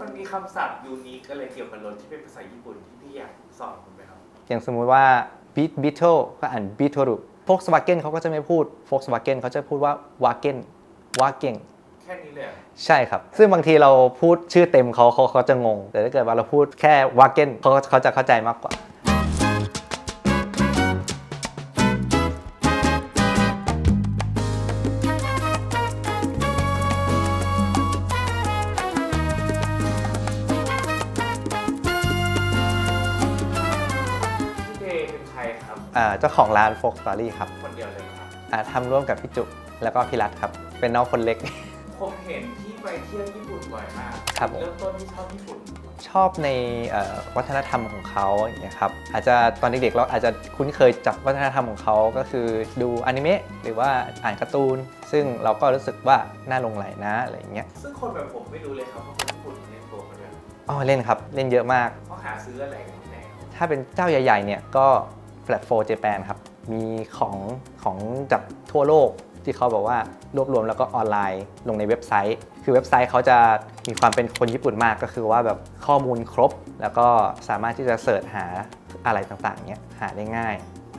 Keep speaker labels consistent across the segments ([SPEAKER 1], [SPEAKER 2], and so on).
[SPEAKER 1] มันมีคำศัพท์ยูนิคอะไรเกี่ยวกับรถที่เป็นภาษาญี่ปุ่นที่พี่อยากสอนคุณไหมครับ
[SPEAKER 2] อย่างสมมุติว่า Beat Beetle ก็อ่าน Beetle Volkswagen เขาก็จะไม่พูด Volkswagen เขาจะพูดว่า Wagen Wagen
[SPEAKER 1] แค่นี้เลยเหรอ
[SPEAKER 2] ใช่ครับ ซึ่งบางทีเราพูดชื่อเต็มเขาเขาเขาจะงง แต่ถ้าเกิดว่าเราพูดแค่ Wagen เขาเขาจะเข้าใจมากกว่า อ่าเจ้าของร้าน Folk Story ครับ
[SPEAKER 1] คนเดียวเลยเหรอครับ
[SPEAKER 2] อ่าทำร่วมกับพี่จุแล้วก็พี่รัตครับ เป็นน้องคนเล็ก
[SPEAKER 1] ผมเห็นที่ไปเที่ยวญี่ปุ่นบ่อยมาก
[SPEAKER 2] ครับผม
[SPEAKER 1] เริ่มต้นที่ชอบญี่ปุ่น
[SPEAKER 2] ชอบในเอ่อวัฒนธรรมของเขาอย่างเงี้ยครับอาจจะตอนเด็กๆเราอาจจะคุ้นเคยจากวัฒนธรรมของเขาก็คือดูอนิเมะหรือว่าอ่านการ์ตูน ซึ่งเราก็รู้สึกว่าน่าหลงไหลนะอะไรอย่างเงี้ย
[SPEAKER 1] ซึ่งคนแบบผมไม่รู้เลยครับว่าคนญี่ปุ่นเล่นโปรกันด้วย
[SPEAKER 2] อ๋อเล่นครับเล่นเยอะมาก
[SPEAKER 1] เขาหาซื้ออะไรกันที่ไหนครับ
[SPEAKER 2] ถ้าเป็นเจ้าใหญ่ๆเนี่ยก็ Flat 4 Japan ครับ มีของของจากทั่วโลกที่เขาบอกว่ารวบรวมแล้วก็ออนไลน์ลงในเว็บไซต์ คือเว็บไซต์เขาจะมีความเป็นคนญี่ปุ่นมากก็คือว่าแบบข้อมูลครบ แล้วก็สามารถที่จะเสิร์ชหาอะไรต่างๆเนี่ยหาได้ง่าย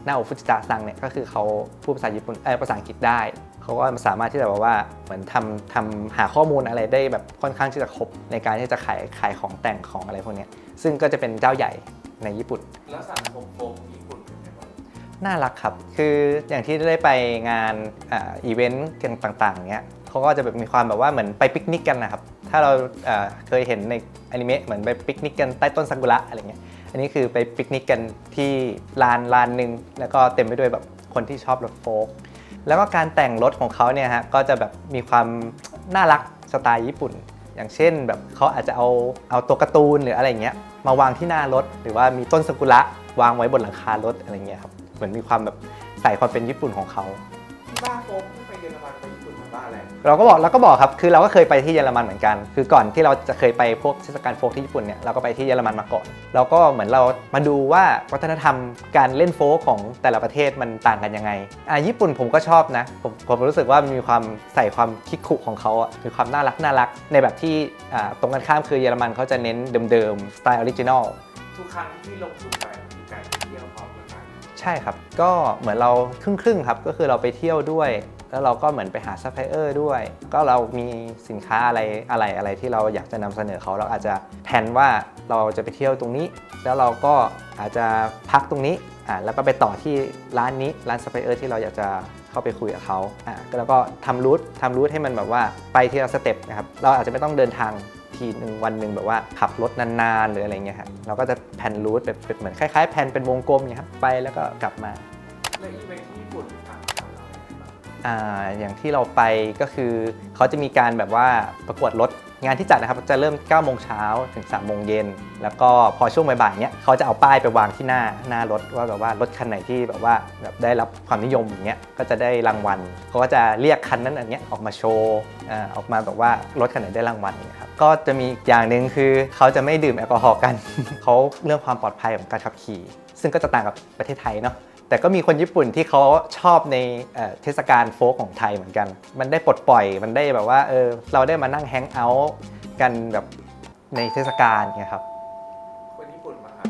[SPEAKER 2] หน้าโอฟุจิตะซังเนี่ยก็คือเขาพูดภาษาญี่ปุ่นเออภาษาอังกฤษได้ เขาก็สามารถที่จะแบบว่าเหมือนทำทำหาข้อมูลอะไรได้แบบค่อนข้างที่จะครบในการที่จะขายขายของแต่งของอะไรพวกนี้ซึ่งก็จะเป็นเจ้าใหญ่ในญี่ปุ่น
[SPEAKER 1] แล้วสังคมโป น่า
[SPEAKER 2] รักครับ คืออย่างที่ได้ไปงานอ,อีเวนต์ต่างๆเนี้ยเขาก็จะแบบมีความแบบว่าเหมือนไปปิกนิกกันนะครับ ถ้าเราเอ่อเคยเห็นในอนิเมะเหมือนไปปิกนิกกันใต้ต้นซากุระอะไรเงี้ย อันนี้คือไปปิกนิกกันที่ลานลานหนึ่งแล้วก็เต็มไปด้วยแบบคนที่ชอบรถโฟล์กแล้วก็การแต่งรถของเขาเนี่ยฮะก็จะแบบมีความน่ารักสไตล์ญี่ปุ่น อย่างเช่นแบบเขาอาจจะเอาเอาตัวการ์ตูนหรืออะไรเงี้ยมาวางที่หน้ารถ หรือว่ามีต้นซากุระวางไว้บนหลังคารถอะไรเงี้ยครับ เหมือนมีความแบบใส่ความเป็นญี่ปุ่นของเขา
[SPEAKER 1] ที่บ้าโฟมที่ไปเยอรมันไปญี่ปุ่นมาบ้าอะไร
[SPEAKER 2] เราก็บอกเราก็บอกครับ คือเราก็เคยไปที่เยอรมันเหมือนกัน คือก่อนที่เราจะเคยไปพวกเทศกาลโฟล์กที่ญี่ปุ่นเนี่ย เราก็ไปที่เยอรมันมาก่อนเราก็เหมือนเรามาดูว่าวัฒนธรรมการเล่นโฟล์กของแต่ละประเทศมันต่างกันยังไง อ่าญี่ปุ่นผมก็ชอบนะ ผมผมรู้สึกว่ามันมีความใส่ความคิกคุของเขาอะมีความน่ารักน่ารัก ในแบบที่อ่าตรงกันข้ามคือเยอรมันเขาจะเน้นเดิมๆ สไตล์ออริจินอล
[SPEAKER 1] ทุกครั้งที่ลงทุนไป
[SPEAKER 2] ใช่ครับ ก็เหมือนเราครึ่งครึ่งๆครับ ก็คือเราไปเที่ยวด้วย แล้วเราก็เหมือนไปหาซัพพลายเออร์ด้วย ก็เรามีสินค้าอะไรอะไรอะไรที่เราอยากจะนำเสนอเขาเราอาจจะแผนว่าเราจะไปเที่ยวตรงนี้ แล้วเราก็อาจจะพักตรงนี้อ่าแล้วก็ไปต่อที่ร้านนี้ร้านซัพพลายเออร์ที่เราอยากจะเข้าไปคุยกับเขาอ่าแล้วก็ทำรูททำรูทให้มันแบบว่าไปทีละสเต็ปนะครับ เราอาจจะไม่ต้องเดินทาง ทีหนึ่งวันหนึ่งแบบว่าขับรถนานๆหรืออะไรเงี้ยครับเราก็จะแผนรูทแบบเป็นเหมือนคล้ายๆแผนเป็นวงกลมอย่างเงี้ยครับไปแล้วก็กลับมา
[SPEAKER 1] แล้วอีเวนท์ที่ญี่ปุ่นต่างจากเราอย่างไรบ้าง
[SPEAKER 2] อ่าอย่างที่เราไปก็คือเขาจะมีการแบบว่าประกวดรถ งานที่จัดนะครับจะเริ่ม9โมงเช้าถึง3โมงเย็นแล้วก็พอช่วงบ่ายๆเนี้ยเขาจะเอาป้ายไปวางที่หน้าหน้ารถว่าแบบว่ารถคันไหนที่แบบว่าแบบได้รับความนิยมอย่างเงี้ยก็จะได้รางวัลเขาก็จะเรียกคันนั้นอันเนี้ยออกมาโชว์อ่าออกมาแบบว่ารถคันไหนได้รางวัลเนี่ยครับก็จะมีอีกอย่างหนึ่งคือเขาจะไม่ดื่มแอลกอฮอล์กัน เขาเรื่องความปลอดภัยของการขับขี่ ซึ่งก็จะต่างกับประเทศไทยเนาะ แต่ก็มีคนญี่ปุ่นที่เขาชอบในเอ่อเทศกาลโฟกของไทยเหมือนกัน มันได้ปลดปล่อย มันได้แบบว่าเออเราได้มานั่งแฮงเอาท์กันแบบในเทศกาลเนี่ยครับ
[SPEAKER 1] คนญี่ปุ่นมาครับ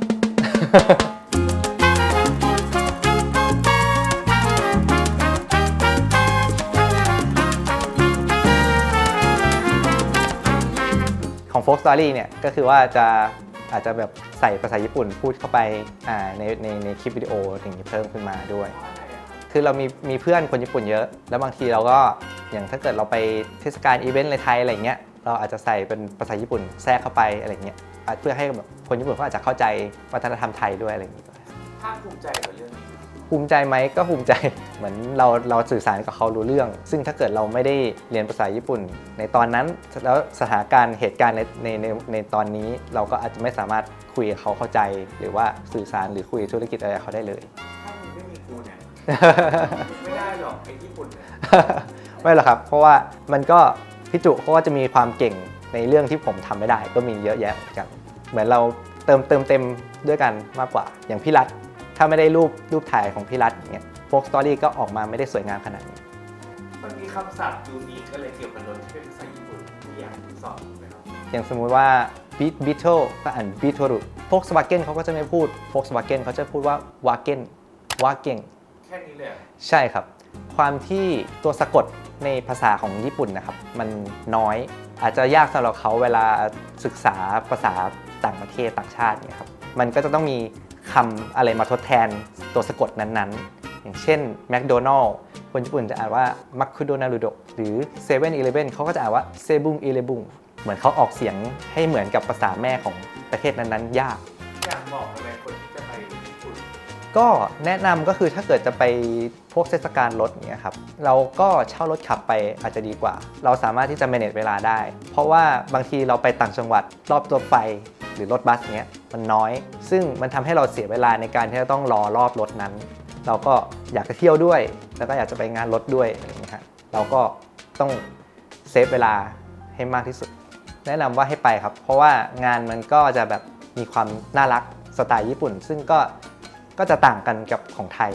[SPEAKER 2] ของโฟกสตอรี่เนี่ยก็คือว่าจะ อาจจะแบบใส่ภาษาญี่ปุ่นพูดเข้าไปาในในในคลิปวิดีโออย่างนี้เพิ่มขึ้นมาด้วย
[SPEAKER 1] คื
[SPEAKER 2] อเรามีมีเพื่อนคนญี่ปุ่นเยอะ แล้วบางทีเราก็อย่างถ้าเกิดเราไปเทศกาลอีเวนต์ในไทยอะไรเงี้ยเราอาจจะใส่เป็นภาษาญี่ปุ่นแทรกเข้าไปอะไรเงี้ยเพื่อให้แบบคนญี่ปุ่นเขาอาจจะเข้าใจวัฒนธรรมไทยด้วยอะไรอย่างงี้
[SPEAKER 1] ภาคภูมิใจกับเรื่องนี้
[SPEAKER 2] ภูมิใจไหมก็ภูมิใจเหมือนเราเราสื่อสารกับเขารู้เรื่อง ซึ่งถ้าเกิดเราไม่ได้เรียนภาษาญี่ปุ่น ในตอนนั้นแล้วสถานการณ์เหตุการณ์ในในในในตอนนี้ เราก็อาจจะไม่สามารถคุยกับเขาเข้าใจ หรือว่าสื่อสารหรือคุยธุรกิจอะไรกับเขาได้เลย
[SPEAKER 1] ถ้ามึงไม่มีกูเนี่ยไม่ได้หรอกไอ้ญี่ปุ่นเนี่ย
[SPEAKER 2] ไม่หรอกครับ เพราะว่ามันก็พี่จุเขาก็จะมีความเก่งในเรื่องที่ผมทำไม่ได้ ก็มีเยอะแยะเหมือนกัน เหมือนเราเติมเติมเต็มด้วยกันมากกว่า อย่างพี่รัฐ ถ้าไม่ได้รูปรูปถ่ายของพี่รัฐอย่างเงี้ยโฟกสตอรี่ก็ออกมาไม่ได้สวยงามขนาดนี้
[SPEAKER 1] มันมีคำศัพท์ยูนิคอะไรเกี่ยวกับรถที่เป็นภาษาญี่ปุ่นที่อยากสอนไหมครับ
[SPEAKER 2] อย่างสมมุติว่าบีท l ก็อ่านบีท l โฟกสวาเกนเขาก็จะไม่พูดโฟกสวาเกนเขาจะพูดว่าวาเกนวาเกง
[SPEAKER 1] แค่นี้เลยเหรอ
[SPEAKER 2] ใช่ครับ ความที่ตัวสะกดในภาษาของญี่ปุ่นนะครับ มันน้อยอาจจะยากสำหรับเขาเวลาศึกษาภาษาต่างประเทศต่างชาติเนี่ยครับ มันก็จะต้องมี คำอะไรมาทดแทนตัวสะกดนั้นๆ อย่างเช่น McDonald คนญี่ปุ่นจะอ่านว่า m a k u d o n a l u d o หรือ7 e เ e ่ e เขาก็จะอ่านว่า s e b u n e l e b u n เหมือนเขาออกเสียงให้เหมือนกับภาษาแม่ของประเทศนั้นๆ ยาก
[SPEAKER 1] อยากบอกอะไรคนที่จะไปญี่ปุ่น
[SPEAKER 2] ก็แนะนำก็คือถ้าเกิดจะไปพวกเทศกาลรถเนี่ยครับเราก็เช่ารถขับไปอาจจะดีกว่า เราสามารถที่จะ manage เวลาได้ เพราะว่าบางทีเราไปต่างจังหวัดรอบตัวไฟ หรือรถบัสเนี้ยมันน้อย ซึ่งมันทำให้เราเสียเวลาในการที่จะต้องรอรอบรถนั้น เราก็อยากจะเที่ยวด้วย แล้วก็อยากจะไปงานรถด้วยอะไรอย่างเงี้ยครับเราก็ต้องเซฟเวลาให้มากที่สุด แนะนำว่าให้ไปครับ เพราะว่างานมันก็จะแบบมีความน่ารักสไตล์ญี่ปุ่น ซึ่งก็ก็จะต่างกันกับของไทย